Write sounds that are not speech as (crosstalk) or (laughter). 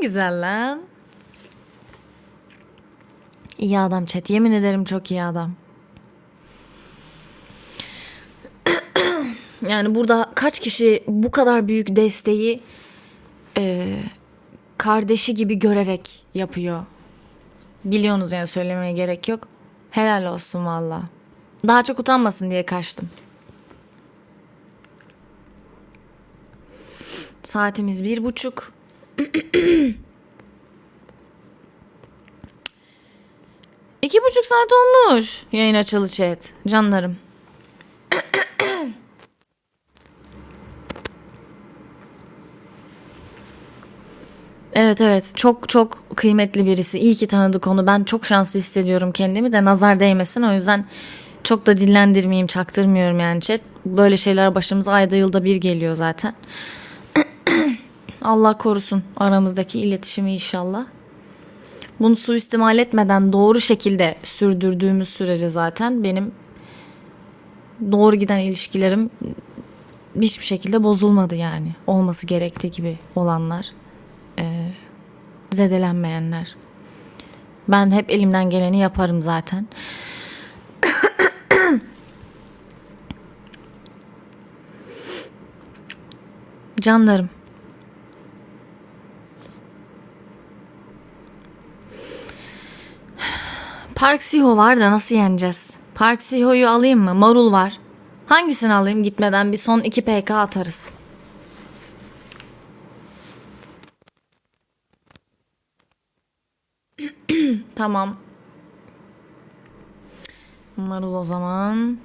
güzel lan. İyi adam chat. Yemin ederim çok iyi adam. (clears throat) Yani burada kaç kişi bu kadar büyük desteği e, kardeşi gibi görerek yapıyor. Biliyorsunuz yani söylemeye gerek yok. Helal olsun valla. Daha çok utanmasın diye kaçtım. Saatimiz bir buçuk. (clears throat) İki buçuk saat olmuş yayın açılı chat. Canlarım. (clears throat) Evet evet çok çok kıymetli birisi. İyi ki tanıdık onu. Ben çok şanslı hissediyorum kendimi de nazar değmesin. O yüzden çok da dillendirmeyeyim, çaktırmıyorum yani chat. Böyle şeyler başımıza ayda yılda bir geliyor zaten. Allah korusun aramızdaki iletişimi inşallah. Bunu suistimal etmeden doğru şekilde sürdürdüğümüz sürece zaten benim doğru giden ilişkilerim hiçbir şekilde bozulmadı yani. Olması gerektiği gibi olanlar zedelenmeyenler. Ben hep elimden geleni yaparım zaten. (coughs) Canlarım. Park Siho var da nasıl yeneceğiz? Park Siho'yu alayım mı? Marul var. Hangisini alayım gitmeden bir son 2 PK atarız. (clears throat) Tamam. Marul o zaman.